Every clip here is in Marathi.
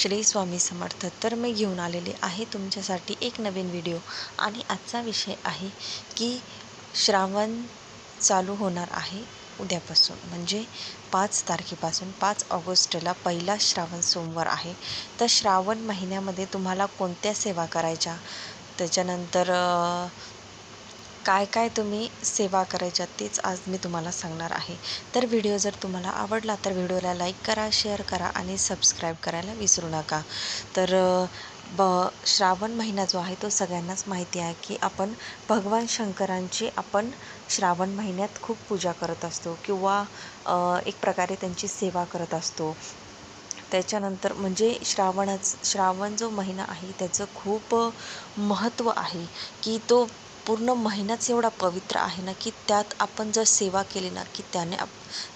श्री स्वामी समर्थ. तर मी घेऊन आलेले आहे तुमच्यासाठी एक नवीन व्हिडिओ आणि आजचा विषय आहे की श्रावण चालू होणार आहे उद्यापासून. म्हणजे पाच तारखेपासून पाच ऑगस्टला पहिला श्रावण सोमवार आहे. तर श्रावण महिन्यामध्ये तुम्हाला कोणत्या सेवा करायच्या? त्याच्यानंतर काय काय तुम्ही सेवा करायच्या तेच आज मी तुम्हाला सांगणार आहे. तर व्हिडिओ जर तुम्हाला आवडला तर व्हिडिओला लाईक करा शेअर करा आणि सबस्क्राईब करायला विसरू नका. तर ब श्रावण महिना जो आहे तो सगळ्यांनाच माहिती आहे की आपण भगवान शंकरांची आपण श्रावण महिन्यात खूप पूजा करत असतो किंवा एक प्रकारे त्यांची सेवा करत असतो. त्याच्यानंतर म्हणजे श्रावणाच श्रावण जो महिना आहे त्याचं खूप महत्त्व आहे की तो पूर्ण महिनाच एवढा पवित्र आहे ना की त्यात आपण जर सेवा केली ना की त्याने आप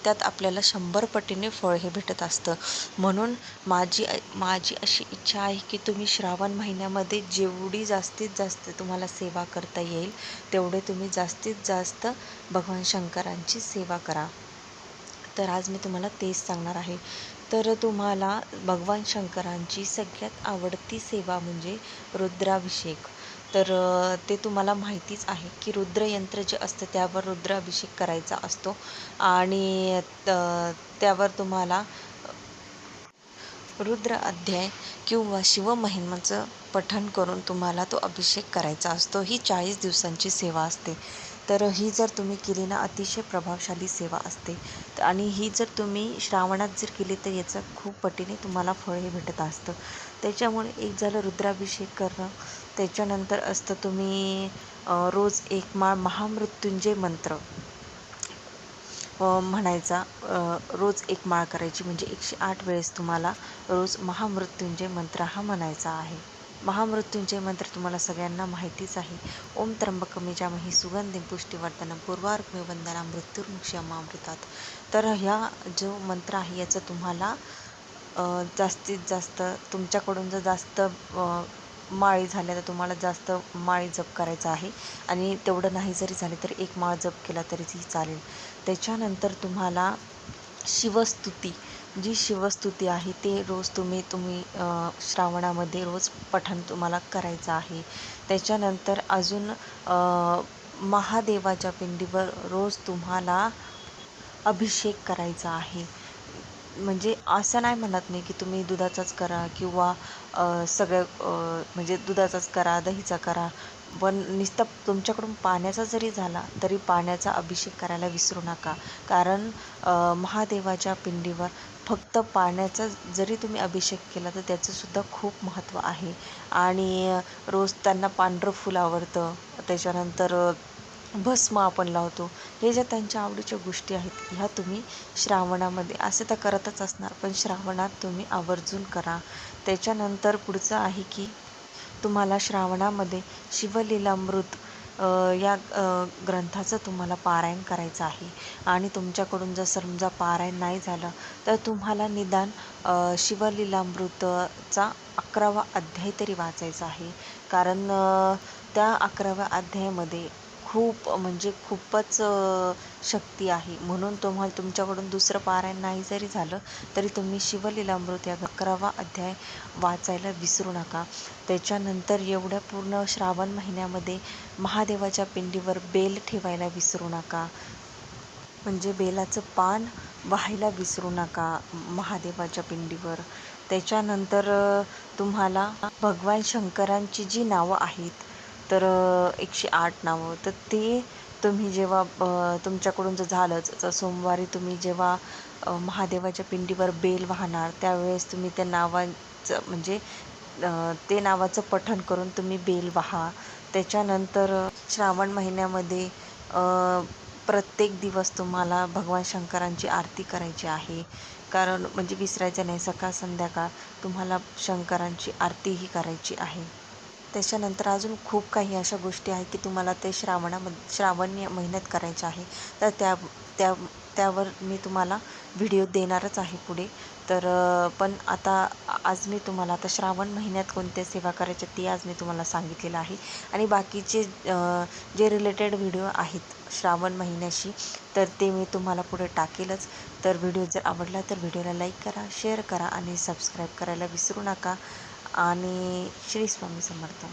त्यात आपल्याला शंभर पटीने फळ हे भेटत असतं. म्हणून माझी माझी अशी इच्छा आहे की तुम्ही श्रावण महिन्यामध्ये जेवढी जास्तीत जास्त तुम्हाला सेवा करता येईल तेवढे तुम्ही जास्तीत जास्त भगवान शंकरांची सेवा करा. तर आज मी तुम्हाला तेच सांगणार आहे. तर तुम्हाला भगवान शंकरांची सगळ्यात आवडती सेवा म्हणजे रुद्राभिषेक. तर ते तुम्हाला माहितीच आहे की रुद्रयंत्र जे असतं त्यावर रुद्राभिषेक करायचा असतो आणि त्यावर तुम्हाला रुद्र अध्याय किंवा शिवमहिमाचं पठण करून तुम्हाला तो अभिषेक करायचा असतो. ही चाळीस दिवसांची सेवा असते. तर ही जर तुम्ही केली ना अतिशय प्रभावशाली सेवा असते. आणि ही जर तुम्ही श्रावणात जर केली तर याचं खूप पटीने तुम्हाला फळ हे भेटत असतं. त्याच्यामुळे एक झालं रुद्राभिषेक करणं त्याच्यानंतर असतं तुम्ही रोज एक माळ महामृत्युंजय मंत्र. म्हणायचा रोज एक माळ करायची म्हणजे एकशे आठ वेळेस तुम्हाला रोज महामृत्युंजय मंत्र हा म्हणायचा आहे. महामृत्युंजय मंत्र तुम्हाला सगळ्यांना माहितीच आहे. ओम त्र्यंबकमी जामही सुगंधी पुष्टीवर्धनम पूर्वार्घ्य वंदना मृत्युर्मुक्षमामृतात तर ह्या जो मंत्र आहे याचं तुम्हाला जास्तीत जास्त तुमच्याकडून जर जास्त माळी झाल्या तर तुम्हाला जास्त माळी जप करायचा आहे. आणि तेवढं नाही जरी झाले तर एक माळ जप केला तरीही चालेल. त्याच्यानंतर तुम्हाला शिवस्तुती जी शिवस्तुती आहे ते रोज तुम्ही तुम्ही श्रावणामध्ये रोज पठण तुम्हाला करायचं आहे. त्याच्यानंतर अजून महादेवाच्या पिंडीवर रोज तुम्हाला अभिषेक करायचा आहे. म्हणजे असं नाही म्हणत मी की तुम्ही दुधाचाच करा किंवा सगळं म्हणजे दुधाचाच करा दहीचा करा. पण नुसतं तुमच्याकडून पाण्याचा जरी झाला तरी पाण्याचा अभिषेक करायला विसरू नका. कारण महादेवाच्या पिंडीवर फक्त पाण्याचा जरी तुम्ही अभिषेक केला तर त्याचंसुद्धा खूप महत्त्व आहे. आणि रोज त्यांना पांढरं फूल आवडतं. त्याच्यानंतर भस्म आपण लावतो. हे ज्या त्यांच्या आवडीच्या गोष्टी आहेत ह्या तुम्ही श्रावणामध्ये असे तर करतच असणार पण श्रावणात तुम्ही आवर्जून करा. त्याच्यानंतर पुढचं आहे की तुम्हाला श्रावणामध्ये शिवलीलामृत या ग्रंथाचं तुम्हाला पारायण करायचं आहे. आणि तुमच्याकडून जर समजा पारायण नाही झालं तर तुम्हाला निदान शिवलीलामृतचा अकरावा अध्याय तरी वाचायचा आहे. कारण त्या अकराव्या अध्यायामध्ये खूप म्हणजे खूपच शक्ती आहे. म्हणून तुम्हाला तुमच्याकडून दुसरं पारायण नाही जरी झालं तरी तुम्ही शिवलीलामृत या अकरावा अध्याय वाचायला विसरू नका. त्याच्यानंतर एवढ्या पूर्ण श्रावण महिन्यामध्ये महादेवाच्या पिंडीवर बेल ठेवायला विसरू नका. म्हणजे बेलाचं पान व्हायला विसरू नका महादेवाच्या पिंडीवर. त्याच्यानंतर तुम्हाला भगवान शंकरांची जी नावं आहेत तर एकशे आठ नावं. तर ते तुम्ही जेव्हा तुमच्याकडून जर झालंच तर सोमवारी तुम्ही जेव्हा महादेवाच्या पिंडीवर बेल वाहणार त्यावेळेस तुम्ही त्या नावांचं म्हणजे ते नावाचं पठण करून तुम्ही बेल वाहा. त्याच्यानंतर श्रावण महिन्यामध्ये प्रत्येक दिवस तुम्हाला भगवान शंकरांची आरती करायची आहे. कारण म्हणजे विसरायचं नाही सकाळ संध्याकाळ तुम्हाला शंकरांची आरतीही करायची आहे. त्याच्यानंतर अजून खूप काही अशा गोष्टी आहेत की तुम्हाला ते श्रावणामध्ये श्रावण या महिन्यात करायच्या आहे. तर त्या त्या त्यावर मी तुम्हाला व्हिडिओ देणारच आहे पुढे. तर पण आता आज मी तुम्हाला आता श्रावण महिन्यात कोणत्या सेवा करायच्या ती आज मी तुम्हाला सांगितलेलं आहे. आणि बाकीचे जे रिलेटेड व्हिडिओ आहेत श्रावण महिन्याशी तर ते मी तुम्हाला पुढे टाकेलच. तर व्हिडिओ जर आवडला तर व्हिडिओला लाईक करा शेअर करा आणि सबस्क्राईब करायला विसरू नका. आणि श्री स्वामी समर्थ.